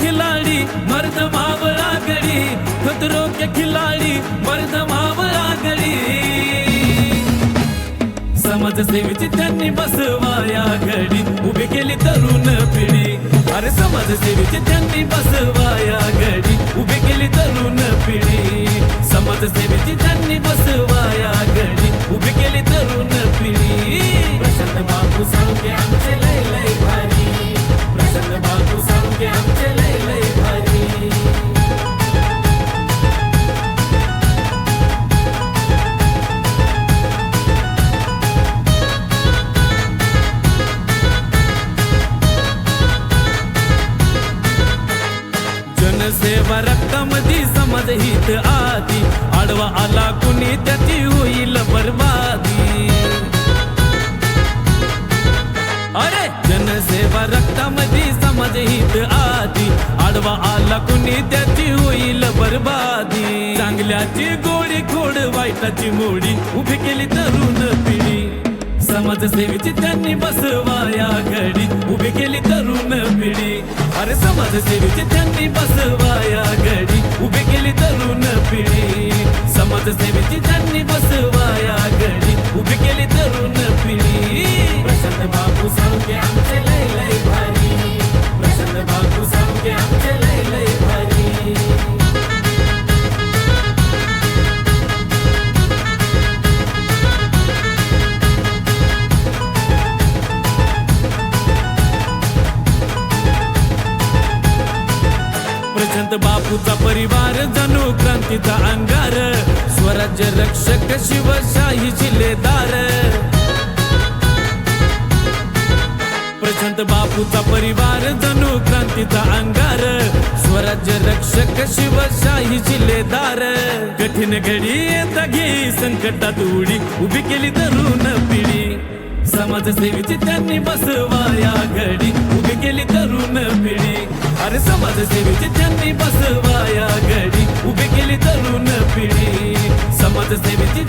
खिलाड़ी मर्द मावळा गडी खतरों के खिलाडी मर्द मावळा गडी समाजसेवेची त्यांनी बसवाया घडी. उभी केली तरुण पिढी. अरे समाजसेवेची त्यांनी बसवाया घडी. उभी केली तरुण पिढी. समाजसेवेची त्यांनी बस जनसेवा रक्तामध्ये समज हित आधी. आडवा आला कुणी त्याची होईल बरबादी. अरे! जनसेवा रक्तामध्ये समज हित आधी. आडवा आला कुणी त्याची होईल बर्बादी. चांगल्याची गोडी खोड वाईटाची मोडी. उभी केली तरुण पिढी. समाजसेवेची त्यांनी बसवाया घडी. उभी केली तरुण पिढी. अरे समाजसेवेची त्यांनी बसवाया घडी. उभी केली तरुण पिढी. समाजसेवेची त्यांनी बसवाया घडी. उभी केली तरुण प्रशांत बापूचा परिवार जणू क्रांतीचा अंगार. स्वराज्य रक्षक शिवशाही जिल्हेदार. प्रशांत बापूचा परिवार जणू क्रांतीचा अंगार. स्वराज्य रक्षक शिवशाही जिल्हेदार. कठीण घडी येता संकटात उडी उभी केली तरुण पिढी. समाजसेवेची त्यांनी बसवाया घडी. समाजसेवेची त्यांनी बसवाया घडी. उभी केली तरुण पिढी. समाजसेवेची